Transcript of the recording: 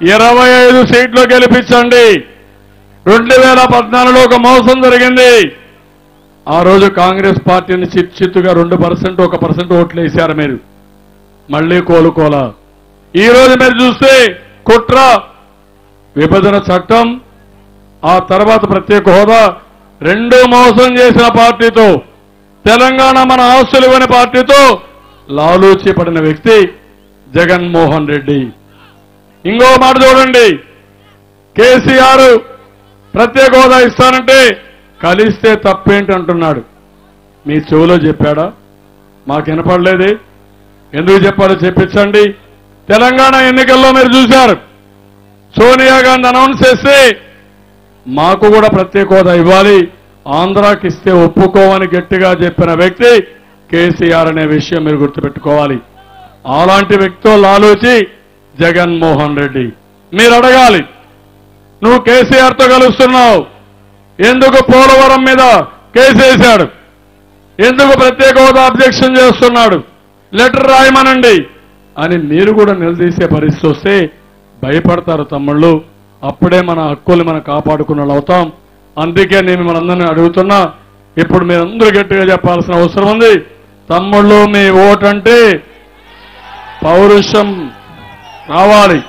ఇరవై ఐదు సీట్లు గెలిపించండి. రెండు వేల పద్నాలుగులో ఒక మోసం జరిగింది. ఆ రోజు కాంగ్రెస్ పార్టీని చిత్తుగా రెండు పర్సెంట్ ఒక పర్సెంట్ ఓట్లు వేశారు మీరు. మళ్ళీ కోలుకోలా ఈ రోజు మీరు చూస్తే కుట్ర విభజన చట్టం ఆ తర్వాత ప్రత్యేక హోదా రెండు మోసం చేసిన పార్టీతో తెలంగాణ మన ఆస్తులు ఇవ్వని పార్టీతో లాలూచి పడిన వ్యక్తి జగన్మోహన్ రెడ్డి. ఇంకో మాట చూడండి. కేసీఆర్ ప్రత్యేక హోదా ఇస్తానంటే కలిస్తే తప్పేంటి అంటున్నాడు. మీ చెవులో చెప్పాడా? మాకు వినపడలేదు. ఎందుకు చెప్పాలో చెప్పించండి. తెలంగాణ ఎన్నికల్లో మీరు చూశారు. సోనియా గాంధీ అనౌన్స్ చేస్తే మాకు కూడా ప్రత్యేక హోదా ఇవ్వాలి. ఆంధ్రాకి ఇస్తే ఒప్పుకోవని గట్టిగా చెప్పిన వ్యక్తి కేసీఆర్ అనే విషయం మీరు గుర్తుపెట్టుకోవాలి. అలాంటి వ్యక్తితో లాలూచి జగన్మోహన్ రెడ్డి. మీరు అడగాలి నువ్వు కేసీఆర్తో కలుస్తున్నావు. ఎందుకు పోలవరం మీద కేసు వేశాడు? ఎందుకు ప్రత్యేక హోదా అబ్జెక్షన్ చేస్తున్నాడు? లెటర్ రాయమనండి. అని మీరు కూడా నిలదీసే పరిస్థితి వస్తే భయపడతారు తమ్ముళ్ళు. అప్పుడే మన హక్కులు మనం కాపాడుకున్న అవుతాం. అందుకే నేను మనందరినీ అడుగుతున్నా. ఇప్పుడు మీరందరూ గట్టిగా చెప్పాల్సిన అవసరం ఉంది. తమ్ముళ్ళు మీ ఓటంటే పౌరుషం. రావాలి